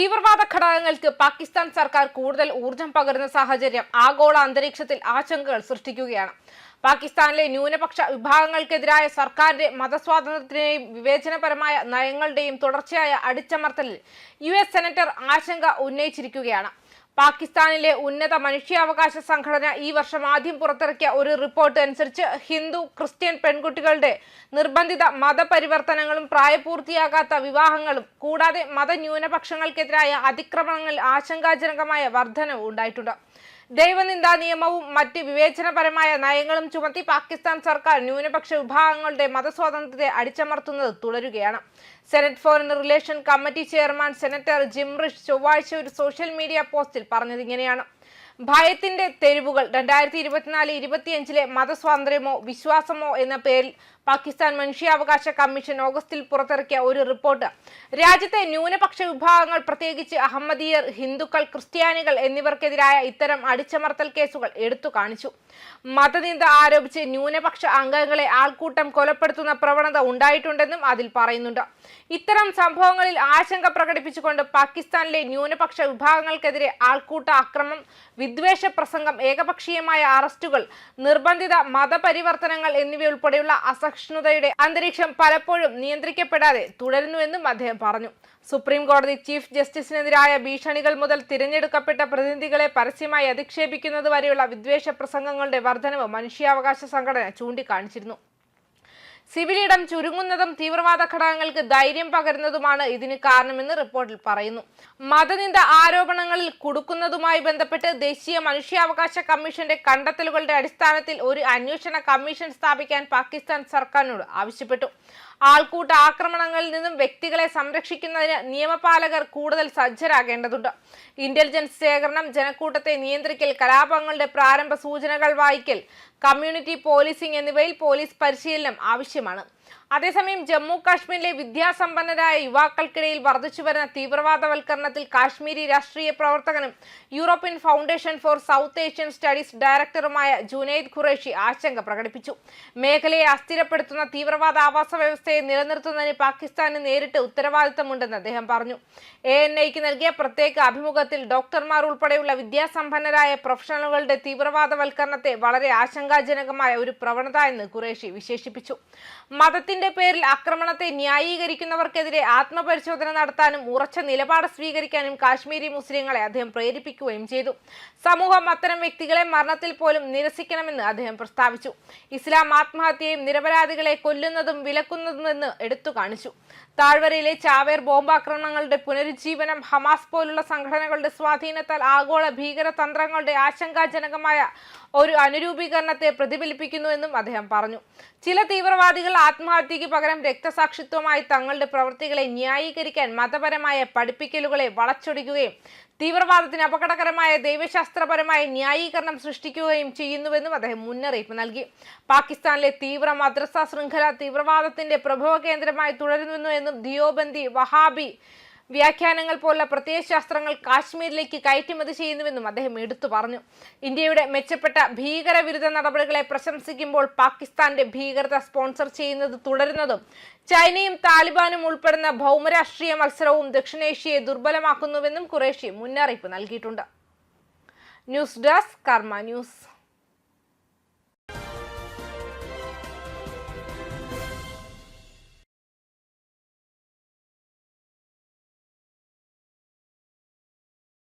തീവ്രവാദ ഘടകങ്ങൾക്ക് പാകിസ്ഥാൻ സർക്കാർ കൂടുതൽ ഊർജം പകരുന്ന സാഹചര്യം ആഗോള അന്തരീക്ഷത്തിൽ ആശങ്കകൾ സൃഷ്ടിക്കുകയാണ്. പാകിസ്ഥാനിലെ ന്യൂനപക്ഷ വിഭാഗങ്ങൾക്കെതിരായ സർക്കാരിന്റെ മതസ്വാതന്ത്ര്യത്തിന്റെയും വിവേചനപരമായ നയങ്ങളുടെയും തുടർച്ചയായ അടിച്ചമർത്തലിൽ യു എസ് സെനറ്റർ ആശങ്ക ഉന്നയിച്ചിരിക്കുകയാണ്. പാകിസ്ഥാനിലെ ഉന്നത മനുഷ്യാവകാശ സംഘടന ഈ വർഷം ആദ്യം പുറത്തിറക്കിയ ഒരു റിപ്പോർട്ട് അനുസരിച്ച് ഹിന്ദു ക്രിസ്ത്യൻ പെൺകുട്ടികളുടെ നിർബന്ധിത മതപരിവർത്തനങ്ങളും പ്രായപൂർത്തിയാകാത്ത വിവാഹങ്ങളും കൂടാതെ മതന്യൂനപക്ഷങ്ങൾക്കെതിരായ അതിക്രമങ്ങളിൽ ആശങ്കാജനകമായ വർധനവ് ഉണ്ടായിട്ടുണ്ട്. ദൈവനിന്ദാ നിയമവും മറ്റ് വിവേചനപരമായ നയങ്ങളും ചുമത്തി പാകിസ്ഥാൻ സർക്കാർ ന്യൂനപക്ഷ വിഭാഗങ്ങളുടെ മതസ്വാതന്ത്ര്യത്തെ അടിച്ചമർത്തുന്നത് തുടരുകയാണ്. Senate foreign relation committee chairman senator Jim Risch ചൊവ്വാഴ്ച ഒരു സോഷ്യൽ മീഡിയ പോസ്റ്റിൽ പറഞ്ഞത് ഇങ്ങനെയാണ്. ഭയത്തിന്റെ തെരുവുകൾ. രണ്ടായിരത്തി ഇരുപത്തിനാല് ഇരുപത്തിയഞ്ചിലെ മതസ്വാതന്ത്ര്യമോ വിശ്വാസമോ എന്ന പേരിൽ പാകിസ്ഥാൻ മനുഷ്യാവകാശ കമ്മീഷൻ ഓഗസ്റ്റിൽ പുറത്തിറക്കിയ ഒരു റിപ്പോർട്ട്. രാജ്യത്തെ ന്യൂനപക്ഷ വിഭാഗങ്ങൾ പ്രത്യേകിച്ച് അഹമ്മദീയർ ഹിന്ദുക്കൾ ക്രിസ്ത്യാനികൾ എന്നിവർക്കെതിരായ ഇത്തരം അടിച്ചമർത്തൽ കേസുകൾ എടുത്തു കാണിച്ചു. മതനിന്ദ ആരോപിച്ച് ന്യൂനപക്ഷ അംഗങ്ങളെ ആൾക്കൂട്ടം കൊലപ്പെടുത്തുന്ന പ്രവണത ഉണ്ടായിട്ടുണ്ടെന്നും അതിൽ പറയുന്നുണ്ട്. ഇത്തരം സംഭവങ്ങളിൽ ആശങ്ക പ്രകടിപ്പിച്ചുകൊണ്ട് പാകിസ്ഥാനിലെ ന്യൂനപക്ഷ വിഭാഗങ്ങൾക്കെതിരെ ആൾക്കൂട്ട അക്രമം വിദ്വേഷ പ്രസംഗം ഏകപക്ഷീയമായ അറസ്റ്റുകൾ നിർബന്ധിത മതപരിവർത്തനങ്ങൾ എന്നിവയുൾപ്പെടെയുള്ള അസഹിഷ്ണുതയുടെ അന്തരീക്ഷം പലപ്പോഴും നിയന്ത്രിക്കപ്പെടാതെ തുടരുന്നുവെന്നും അദ്ദേഹം പറഞ്ഞു. സുപ്രീം കോടതി ചീഫ് ജസ്റ്റിസിനെതിരായ ഭീഷണികൾ മുതൽ തിരഞ്ഞെടുക്കപ്പെട്ട പ്രതിനിധികളെ പരസ്യമായി അധിക്ഷേപിക്കുന്നത് വരെയുള്ള വിദ്വേഷ പ്രസംഗങ്ങളുടെ വർധനവ് മനുഷ്യാവകാശ സംഘടന ചൂണ്ടിക്കാണിച്ചിരുന്നു. സിവിലിടം ചുരുങ്ങുന്നതും തീവ്രവാദ ഘടകങ്ങൾക്ക് ധൈര്യം പകരുന്നതുമാണ് ഇതിന് കാരണമെന്ന് റിപ്പോർട്ടിൽ പറയുന്നു. മതനിന്ദ ആരോപണങ്ങളിൽ കുടുക്കുന്നതുമായി ബന്ധപ്പെട്ട് ദേശീയ മനുഷ്യാവകാശ കമ്മീഷന്റെ കണ്ടെത്തലുകളുടെ അടിസ്ഥാനത്തിൽ ഒരു അന്വേഷണ കമ്മീഷൻ സ്ഥാപിക്കാൻ പാകിസ്ഥാൻ സർക്കാരിനോട് ആവശ്യപ്പെട്ടു. ആൾക്കൂട്ട ആക്രമണങ്ങളിൽ നിന്നും വ്യക്തികളെ സംരക്ഷിക്കുന്നതിന് നിയമപാലകർ കൂടുതൽ സജ്ജരാകേണ്ടതുണ്ട്. ഇന്റലിജൻസ് ശേഖരണം ജനക്കൂട്ടത്തെ നിയന്ത്രിക്കൽ കലാപങ്ങളുടെ പ്രാരംഭ സൂചനകൾ വായിക്കൽ കമ്മ്യൂണിറ്റി പോലീസിംഗ് എന്നിവയിൽ പോലീസ് പരിശീലനം ആവശ്യമാണ് അതേസമയം ജമ്മു കാശ്മീരിലെ വിദ്യാസമ്പന്നരായ യുവാക്കൾക്കിടയിൽ വർദ്ധിച്ചു വരുന്ന തീവ്രവാദവൽക്കരണത്തിൽ കാശ്മീരി രാഷ്ട്രീയ പ്രവർത്തകനും European foundation for south Asian studies ഡയറക്ടറുമായ ജുനൈദ് ഖുറേഷി ആശങ്ക പ്രകടിപ്പിച്ചു. മേഖലയെ അസ്ഥിരപ്പെടുത്തുന്ന തീവ്രവാദ ആവാസ വ്യവസ്ഥയെ നിലനിർത്തുന്നതിന് പാകിസ്ഥാന് നേരിട്ട് ഉത്തരവാദിത്തമുണ്ടെന്ന് അദ്ദേഹം പറഞ്ഞു. എ എൻ ഐക്ക് നൽകിയ പ്രത്യേക അഭിമുഖത്തിൽ ഡോക്ടർമാർ ഉൾപ്പെടെയുള്ള വിദ്യാസമ്പന്നരായ പ്രൊഫഷണലുകളുടെ തീവ്രവാദവൽക്കരണത്തെ വളരെ ആശങ്കാജനകമായ ഒരു പ്രവണത എന്ന് ഖുറേഷി വിശേഷിപ്പിച്ചു. മതത്തിന്റെ പേരിൽ ആക്രമണത്തെ ന്യായീകരിക്കുന്നവർക്കെതിരെ ആത്മപരിശോധന നടത്താനും ഉറച്ച നിലപാട് സ്വീകരിക്കാനും കാശ്മീരി മുസ്ലിങ്ങളെ അദ്ദേഹം പ്രേരിപ്പിക്കുകയും ചെയ്തു. സമൂഹം അത്തരം വ്യക്തികളെ മരണത്തിൽ പോലും നിരസിക്കണമെന്ന് അദ്ദേഹം പ്രസ്താവിച്ചു. ഇസ്ലാം ആത്മഹത്യയും നിരപരാധികളെ കൊല്ലുന്നതും വിലക്കുന്നതുമെന്ന് എടുത്തു കാണിച്ചു. താഴ്വരയിലെ ചാവേർ ബോംബാക്രമണങ്ങളുടെ പുനരുജ്ജീവനം ഹമാസ് പോലുള്ള സംഘടനകളുടെ സ്വാധീനത്താൽ ആഗോള ഭീകര തന്ത്രങ്ങളുടെ ആശങ്കാജനകമായ ഒരു അനുരൂപീകരണത്തെ പ്രതിഫലിപ്പിക്കുന്നുവെന്നും അദ്ദേഹം പറഞ്ഞു. ചില തീവ്രവാദികൾ ആത്മഹത്യക്ക് പകരം രക്തസാക്ഷിത്വമായി തങ്ങളുടെ പ്രവൃത്തികളെ ന്യായീകരിക്കാൻ മതപരമായ പഠിപ്പിക്കലുകളെ വളച്ചൊടിക്കുകയും തീവ്രവാദത്തിന് അപകടകരമായ ദൈവശാസ്ത്രപരമായ ന്യായീകരണം സൃഷ്ടിക്കുകയും ചെയ്യുന്നുവെന്നും അദ്ദേഹം മുന്നറിയിപ്പ് നൽകി. പാകിസ്ഥാനിലെ തീവ്ര മദ്രസ ശൃംഖല തീവ്രവാദത്തിന്റെ പ്രഭവ കേന്ദ്രമായി തുടരുന്നു എന്നും ദിയോബന്ദി വഹാബി വ്യാഖ്യാനങ്ങൾ പോലുള്ള പ്രത്യയശാസ്ത്രങ്ങൾ കാശ്മീരിലേക്ക് കയറ്റുമതി ചെയ്യുന്നുവെന്നും അദ്ദേഹം എടുത്തു പറഞ്ഞു. ഇന്ത്യയുടെ മെച്ചപ്പെട്ട ഭീകരവിരുദ്ധ നടപടികളെ പ്രശംസിക്കുമ്പോൾ പാകിസ്ഥാന്റെ ഭീകരത സ്പോൺസർ ചെയ്യുന്നത് തുടരുന്നതും ചൈനയും താലിബാനും ഉൾപ്പെടുന്ന ഭൗമരാഷ്ട്രീയ മത്സരവും ദക്ഷിണേഷ്യയെ ദുർബലമാക്കുന്നുവെന്നും ഖുറേഷി മുന്നറിയിപ്പ് നൽകിയിട്ടുണ്ട്. News desk Karma news.